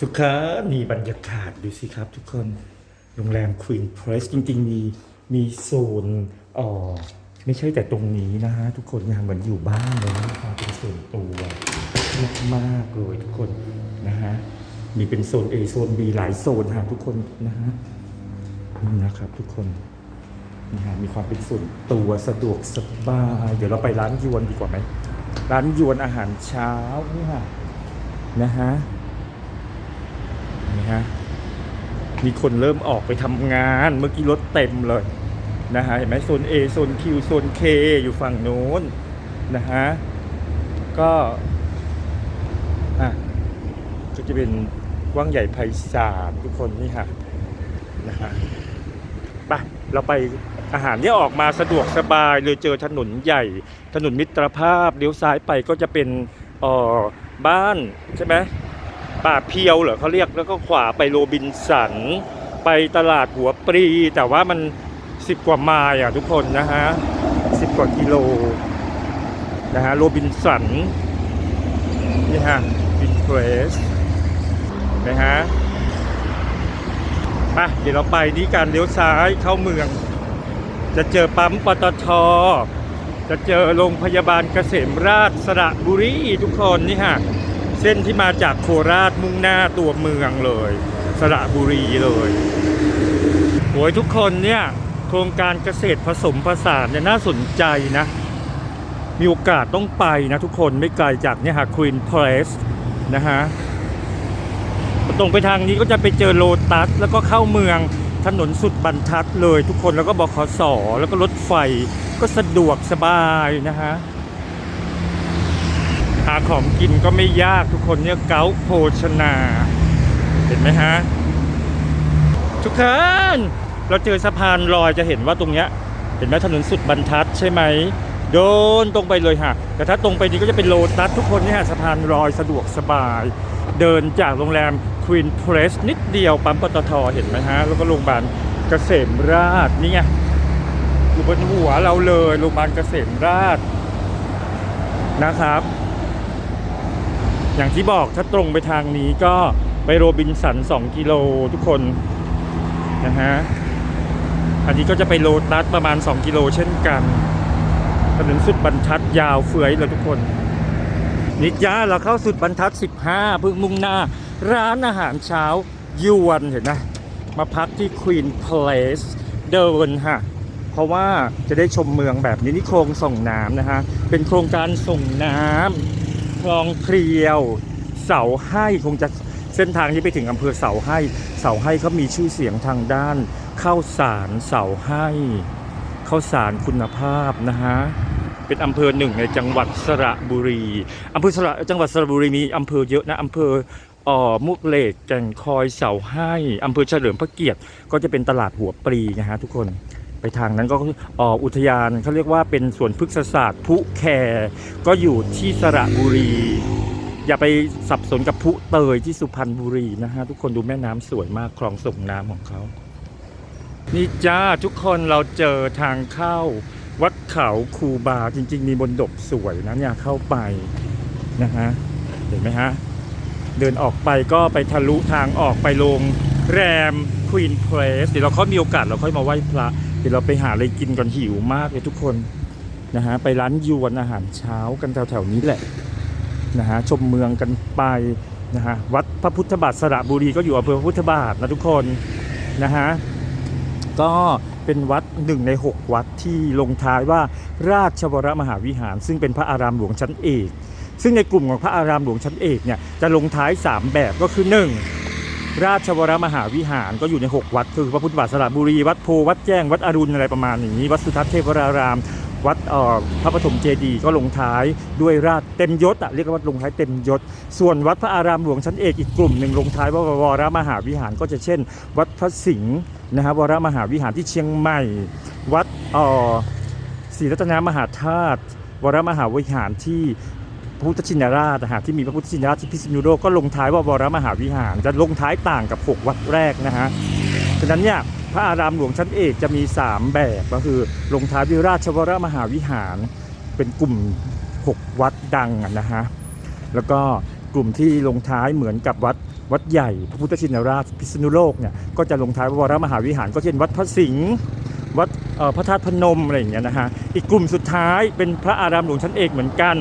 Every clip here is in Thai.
ทุกคนมีบรรยากาศดูสิครับทุกคนโรงแรม Queen Place จริงๆ มีมีโซนอ๋อไม่ใช่แต่ตรงนี้นะฮะทุกคนยังเหมือนอยู่บ้านเลยนะครับเป็นส่วนตัวมากๆเลยทุกคนนะฮะมีเป็นโซน A โซน B หลายโซนฮะทุกคนนะฮะนี่นะครับ ทุกคนนะฮะมีความเป็นส่วนตัวสะดวกสบายเดี๋ยวเราไปร้านยวนดีกว่าไหมร้านยวนอาหารเช้านี่ค่ะนะฮะ ฮะมีคนเริ่มออกไปทำงานเมื่อกี้รถเต็มเลยนะฮะเห็นไหมโซน A โซน Q โซน K อยู่ฝั่งโน้นนะฮะก็อะก็จะเป็นกว้างใหญ่ไพศาลทุกคนนี่ค่ะนะฮะไปเราไปอาหารเนี่ยออกมาสะดวกสบายเลยเจอถนนใหญ่ ถนนมิตรภาพเลี้ยวซ้ายไปก็จะเป็นออบ้านใช่ไหม ป่าเพียวเหรอเขาเรียกแล้วก็ขวาไปโรบินสัน ไปตลาดหัวปรี แต่ว่ามันสิบกว่าไมล์อะทุกคนนะฮะสิบกว่ากิโลนะฮะโรบินสันนี่ฮะบินเพรสนะฮะไปเดี๋ยวเราไปนี่การเลี้ยวซ้ายเข้าเมือง จะเจอปั๊มปตท จะเจอโรงพยาบาลเกษมราชสระบุรีทุกคนนี่ฮะ เส้นที่มาจากโคราชมุ่งหน้าตัวเมืองเลย สระบุรีเลยโอ้ยทุกคนเนี่ยโครงการเกษตรผสมผสานเนี่ยน่าสนใจนะ มีโอกาสต้องไปนะทุกคนไม่ไกลจากเนี่ยฮะควีนเพลสนะฮะตรงไปทางนี้ก็จะไปเจอโลตัส แล้วก็เข้าเมืองถนนสุดบรรทัดเลยทุกคนแล้วก็บขสแล้วก็รถไฟก็สะดวกสบายนะฮะาของกินก็ไม่ยากทุกคนเนี่ยเกาโภชนา เห็นไหมฮะ ทุกคนเราเจอสะพานลอยจะเห็นว่าตรงเนี้ย เห็นไหมถนนสุดบรรทัดใช่ไหมโดนตรงไปเลยฮะแต่ถ้าตรงไปนี้ก็จะเป็นโลตัสทุกคนเนี่ยสะพานลอยสะดวกสบาย เดินจากโรงแรม Queen Place นิดเดียวปั๊มปตทเห็นไหมฮะ แล้วก็โรงพยาบาลเกษมราชนี่ไงอยู่บนหัวเราเลยโรงพยาบาลเกษมราชนะครับ อย่างที่บอกถ้าตรงไปทางนี้ก็ไปโรบินสัน 2 กิโลทุกคนนะฮะอันนี้ก็จะไปโลตัสประมาณ 2 กิโลเช่นกันถนนสุดบรรทัดยาวเฟื่อยเลยทุกคน นิจ้าเราเข้าสุดบรรทัด 15เพิ่งมุ่งหน้า ร้านอาหารเช้ายวนเห็นไหมมาพักที่ Queen Place เดินฮะเพราะว่าจะได้ชมเมืองแบบนี้นี่โครงส่งน้ำนะฮะ เป็นโครงการส่งน้ำ คลองเพรียว เสาให้คงจะเส้นทางที่ไปถึงอำเภอเสาให้ เสาให้เขามีชื่อเสียงทางด้านข้าวสารเสาให้ข้าวสารคุณภาพนะฮะเป็นอำเภอหนึ่งในจังหวัดสระบุรีอำเภอสระจังหวัดสระบุรีมีอำเภอเยอะนะอำเภออ่อมุกเหล็กแก่งคอยเสาให้อำเภอเฉลิมพระเกียรติ ก็จะเป็นตลาดหัวปรีนะฮะทุกคน ไปทางนั้นก็อ,อุทยานเขาเรียกว่าเป็นสวนพฤกษศาสตร์พุแคร์ก็อยู่ที่สระบุรี อย่าไปสับสนกับพุเตยที่สุพรรณบุรีนะฮะทุกคนดูแม่น้ำสวยมากคลองส่งน้ำของเขานี่จ้าทุกคนเราเจอทางเข้าวัดเขาคูบาจริง ๆ มีบนดกสวยนะเนี่ยเข้าไปนะฮะเห็นไหมฮะเดินออกไปก็ไปทะลุทางออกไปโรงแรมควีนเพลสเดี๋ยวเราค่อยมีโอกาสเราค่อยมาไหว้พระ เดี๋ยวเราไปหาอะไรกินก่อนหิวมากเลยทุกคนนะฮะไปร้านยวนอาหารเช้ากันแถวๆนี้แหละนะฮะชมเมืองกันไปนะฮะวัดพระพุทธบาทสระบุรีก็อยู่อำเภอพระพุทธบาทนะทุกคนนะฮะก็เป็นวัดหนึ่งในหกวัดที่ลงท้ายว่าราชวรมหาวิหาร ซึ่งเป็นพระอารามหลวงชั้นเอก ซึ่งในกลุ่มของพระอารามหลวงชั้นเอกเนี่ยจะลงท้าย 3 แบบก็คือ 1. ราชวรมหาวิหารก็อยู่ใน 6 วัด คือพระพุทธบาทสระบุรี วัดโพวัดแจ้ง วัดอรุณอะไรประมาณนี้ วัดสุทัศน์เทพวราราม วัดพระปฐมเจดีย์ก็ลงท้ายด้วยราชเต็มยศอะเรียกว่าลงท้ายเต็มยศ ส่วนวัดพระอารามหลวงชั้นเอกอีกกลุ่มหนึ่งลงท้ายว่าวรมหาวิหารก็จะเช่น วัดพระสิงห์นะฮะวรมหาวิหารที่เชียงใหม่ วัดศรีรัตนมหาธาตุวรมหาวิหารที่ พระพุทธชินราชนะฮะที่มีพระพุทธชินราชที่พิษณุโลกก็ลงท้ายว่าวรมหาวิหาร จะลงท้ายต่างกับ 6 วัดแรกนะฮะฉะนั้นเนี่ยพระอารามหลวงชั้นเอกจะมี 3 แบบก็คือลงท้ายวยราชวรมหาวิหาร เป็นกลุ่ม 6 วัดดังนะฮะแล้วก็กลุ่มที่ลงท้ายเหมือนกับวัดวัดใหญ่ พระพุทธชินราชพิษณุโลกเนี่ยก็จะลงท้ายว่าวรมหาวิหาร ก็เช่นวัดพระสิงห์วัดพระธาตุพนมอะไรอย่างเงี้ยนะฮะอีกกลุ่มสุดท้ายเป็นพระอารามหลวงชั้นเอกเหมือนกัน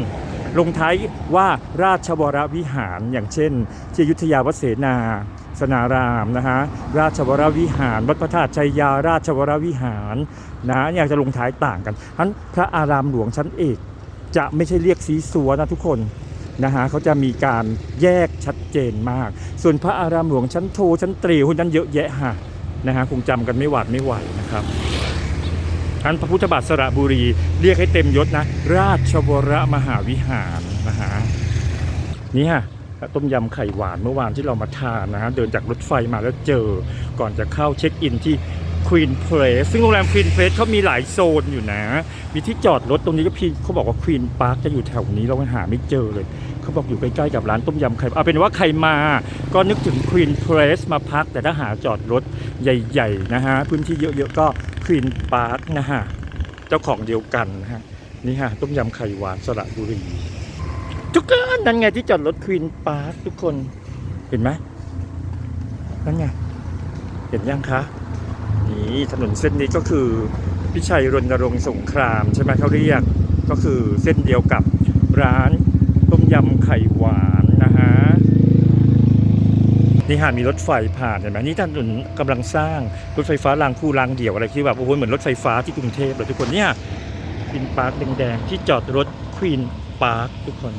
ลงท้ายว่าราชวรวิหารอย่างเช่น ที่ยุธยาวัดเสนาสนารามนะฮะราชวรวิหาร วัดพระธาตุชัยยา ราชวรวิหารนะฮะอยากจะลงท้ายต่างกันทั้นพระอารามหลวงชั้นเอก จะไม่ใช่เรียกสีสัวนะทุกคนนะฮะเขาจะมีการแยกชัดเจนมาก ส่วนพระอารามหลวงชั้นโทชั้นตรีหุ้นนั้นเยอะแยะฮะนะฮะคงจำกันไม่หวาดไม่ไหวนะครับ อันพระพุทธบาทสระบุรี เรียกให้เต็มยศนะ ราชวรมหาวิหารนะฮะนี่ฮะต้มยำไข่หวานเมื่อวานที่เรามาทานนะฮะเดินจากรถไฟมาแล้วเจอก่อนจะเข้าเช็คอินที่ Queen Place ซึ่งโรงแรม Queen Place เขามีหลายโซนอยู่นะ มีที่จอดรถตรงนี้ก็พี่เขาบอกว่า Queen Park จะอยู่แถวนี้เราหาไม่เจอเลย เขาบอกอยู่ใกล้ๆกับร้านต้มยำไข่เอาเป็นว่าใครมาก็นึกถึง Queen Place มาพัก แต่ถ้าหาจอดรถใหญ่ๆนะฮะ พื้นที่เยอะๆก็ Queen Park นะฮะ เจ้าของเดียวกันนะฮะ นี่ฮะ ต้มยำไข่หวานสระบุรี ทุกคนนั่นไงที่จอดรถ Queen Park ทุกคนเห็นไหมนั่นไงเห็นยังคะ นี่ถนนเส้นนี้ก็คือพิชัยรณรงค์สงครามใช่ไหมเขาเรียกก็คือเส้นเดียวกับร้านต้มยำไข่หวานนะฮะนี่หามีรถไฟผ่านเห็นไหมนี่ถนนกำลังสร้างรถไฟฟ้ารางคู่รางเดี่ยวอะไรที่แบบโอ้โหเหมือนรถไฟฟ้าที่กรุงเทพเลยทุกคนเนี่ยควีนพาร์คแดงๆที่จอดรถควีนพาร์คทุกคน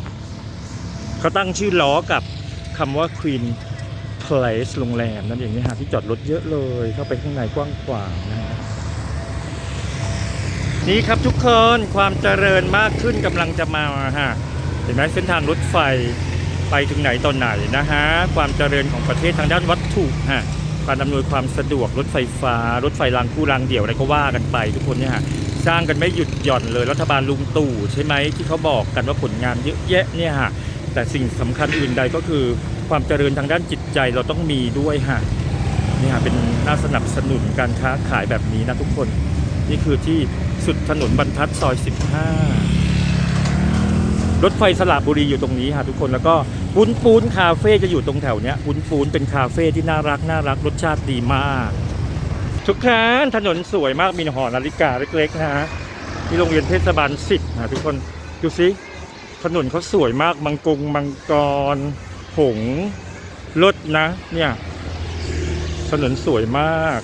เขาตั้งชื่อล้อกับคำว่าควีน Place โรงแรมนั่นเองนี่ฮะที่จอดรถเยอะเลย เข้าไปข้างในกว้างขวางนะฮะนี่ครับทุกคนความเจริญมากขึ้นกำลังจะมาฮะเห็นไหมเส้นทางรถไฟไปถึงไหนตอนไหนนะฮะความเจริญของประเทศทางด้านวัตถุฮะการอำนวยความสะดวกรถไฟฟ้า รถไฟรางคู่รางเดี่ยวอะไรก็ว่ากันไปทุกคนเนี่ยฮะสร้างกันไม่หยุดหย่อนเลยรัฐบาลลุงตู่ใช่ไหมที่เขาบอกกันว่าผลงานเยอะแยะเนี่ยฮะแต่สิ่งสำคัญอื่นใดก็คือ ความเจริญทางด้านจิตใจเราต้องมีด้วยฮะนี่ฮะเป็นน่าสนับสนุนการค้าขายแบบนี้นะทุกคน นี่คือที่สุดถนนบรรทัดซอย 15 รถไฟสระบุรีอยู่ตรงนี้ฮะทุกคนแล้วก็ปุ้นปูนคาเฟ่จะอยู่ตรงแถวเนี้ยปุ้นปูนเป็นคาเฟ่ที่น่ารักน่ารักรสชาติดีมาก ทุกครั้งถนนสวยมากมีหอนาฬิกาเล็กๆนะฮะที่โรงเรียนเทศบาลสิบฮะทุกคนดูสิถนนเขาสวยมากมังกรมังกร ผงรถนะ เนี่ยถนนสวยมาก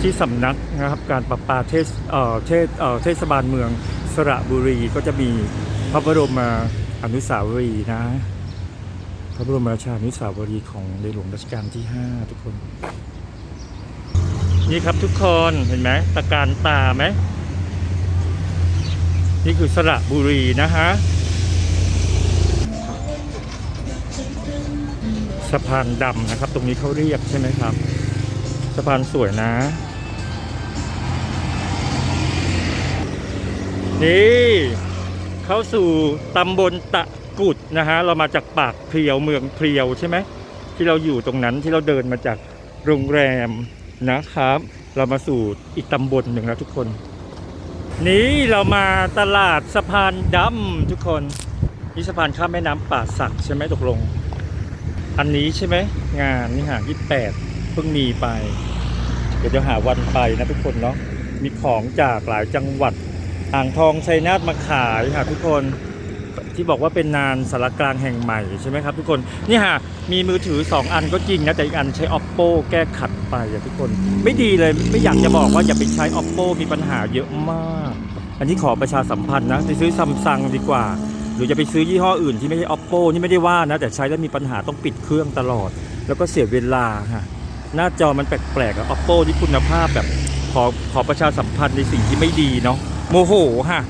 ที่สำนักนะครับ การประปาเทศเอ่อเทศเอ่อเทศบาลเมืองสระบุรีก็จะมีพระบรมอนุสาวรีย์นะ พระบรมราชานุสาวรีย์ของในหลวงรัชกาลที่ 5 ทุกคน นี่ครับทุกคนเห็นไหมตะการตาไหมนี่คือสระบุรีนะฮะ สะพานดำนะครับ ตรงนี้เขาเรียกใช่ไหมครับ สะพานสวยนะ นี่เข้าสู่ตำบลตะกุดนะฮะ เรามาจากปากเพลียวเมืองเพลียวใช่ไหม ที่เราอยู่ตรงนั้นที่เราเดินมาจากโรงแรมนะครับ เรามาสู่อีกตำบลหนึ่งแล้วทุกคน นี่เรามาตลาดสะพานดำทุกคน นี่สะพานข้ามแม่น้ำป่าสักใช่ไหมตกลง อันนี้ใช่ไหมงานนี่ฮะยี่แปดเพิ่งมีไป เดี๋ยวจะหาวันไปนะทุกคนเนาะมีของจากหลายจังหวัดอ่างทองชัยนาทมาขายค่ะทุกคนที่บอกว่าเป็นนานสารกลางแห่งใหม่ใช่ไหมครับทุกคนนี่ฮะมีมือถือ 2 อันก็จริงนะแต่อีกอันใช้ oppo แก้ขัดไปอะทุกคน ไม่ดีเลยไม่อยากจะบอกว่าอย่าไปใช้ oppo มีปัญหาเยอะมาก อันนี้ขอประชาสัมพันธ์นะไปซื้อซัมซุงดีกว่า หรือจะไปซื้อยี่ห้ออื่นที่ไม่ใช่ oppo นี่ไม่ได้ว่านะ แต่ใช้แล้วมีปัญหาต้องปิดเครื่องตลอด แล้วก็เสียเวลาฮะหน้าจอมันแปลกๆอะ oppo ที่คุณภาพแบบขอขอประชาสัมพันธ์ในสิ่งที่ไม่ดีเนาะโมโหฮะ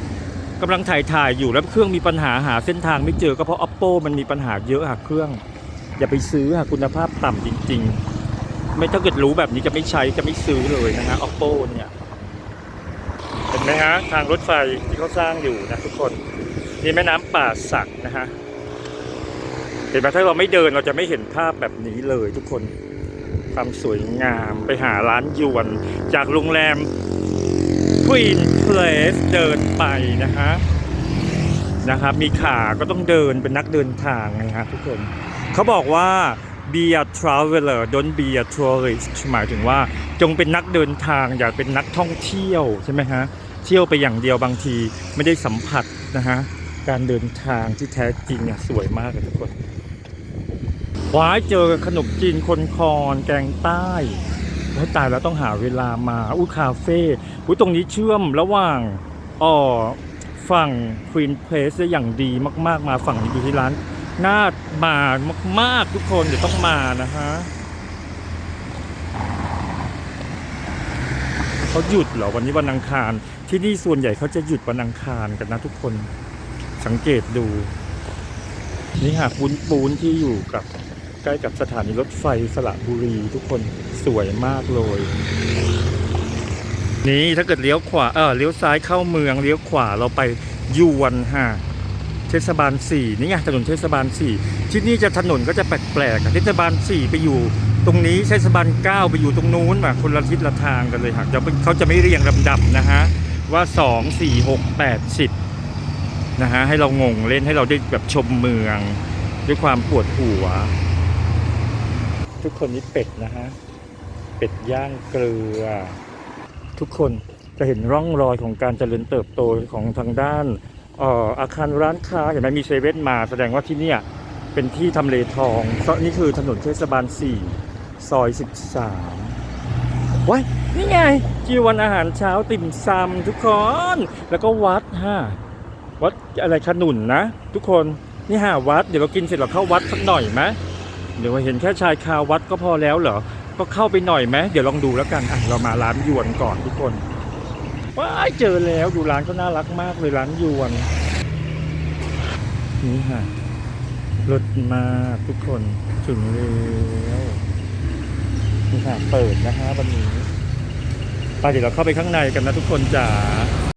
กำลังถ่ายถ่ายอยู่แล้วเครื่องมีปัญหาหาเส้นทางไม่เจอก็เพราะ oppo มันมีปัญหาเยอะหะเครื่อง อย่าไปซื้อฮะคุณภาพต่ำจริง ๆ ไม่ถ้าเกิดรู้แบบนี้จะไม่ใช้จะไม่ซื้อเลยนะฮะ oppo เนี่ยเห็นไหมฮะทางรถไฟที่เขาสร้างอยู่นะทุกคน นี่แม่น้ำป่าสักนะฮะเห็นไหมถ้าเราไม่เดินเราจะไม่เห็นภาพแบบนี้เลยทุกคนความสวยงามไปหาร้านยวน จากโรงแรม Queen Place เดินไปนะฮะนะครับมีขาก็ต้องเดินเป็นนักเดินทางไงฮะทุกคนเขาบอกว่า be a traveler don't be a tourist หมายถึงว่าจงเป็นนักเดินทางอย่าเป็นนักท่องเที่ยวใช่ไหมฮะเที่ยวไปอย่างเดียวบางทีไม่ได้สัมผัสนะฮะ การเดินทางที่แท้จริงอะสวยมากเลยทุกคนว้ายเจอขนมจีนคนคอนแกงใต้ว้ายตายแล้วต้องหาเวลามาอุ้คาเฟ่อุ้ยตรงนี้เชื่อมระหว่างอ๋อฝั่งควีนเพลสได้อย่างดีมากๆ มาฝั่งนี้ดูที่ร้านน่ามามาก ๆ ทุกคนเดี๋ยวต้องมานะฮะเขาหยุดเหรอวันนี้วันอังคาร ที่นี่ส่วนใหญ่เขาจะหยุดวันอังคารกันนะทุกคน สังเกตดู นี่หากวุ้นปูนที่อยู่กับใกล้กับสถานีรถไฟสระบุรีทุกคนสวยมากเลย นี่ถ้าเกิดเลี้ยวขวาเออเลี้ยวซ้ายเข้าเมืองเลี้ยวขวาเราไปยวนฮะเทศบาล4นี่ไงถนนเทศบาล4ที่นี่จะถนนก็จะแปลกๆเทศบาล4ไปอยู่ตรงนี้เทศบาล9ไปอยู่ตรงนู้นมาคนละทิศละทางกันเลยค่ะจะเขาจะไม่เรียงลำดับนะฮะว่า2 4 6 8 10 นะฮะให้เรางงเล่นให้เราได้แบบชมเมือง ด้วยความปวดหัว ทุกคนนี่เป็ดนะฮะ เป็ดย่างเกลือ ทุกคนจะเห็นร่องรอยของการเจริญเติบโตของทางด้านอ่ออาคารร้านค้าเห็นไหมมีเซเว่นมาแสดงว่าที่เนี่ยเป็นที่ทำเลทองเพราะนี่คือถนนเทศบาล 4 ซอย 13ว้ายนี่ไงจีวันอาหารเช้าติ่มซำทุกคน แล้วก็วัดฮะ วัดอะไรขนุนนะ ทุกคนนี่ฮะวัดเดี๋ยวเรากินเสร็จเราเข้าวัดสักหน่อยไหมเดี๋ยวเห็นแค่ชายคาวัดก็พอแล้วเหรอก็เข้าไปหน่อยไหมเดี๋ยวลองดูแล้วกันอะเรามาร้านยวนก่อนทุกคนว้ายเจอแล้วดูร้านก็น่ารักมากเลยร้านยวนนี่ค่ะรถมาทุกคนถึงแล้วนี่ค่ะเปิดนะฮะวันนี้ไปเดี๋ยวเราเข้าไปข้างในกันนะทุกคนจ๋า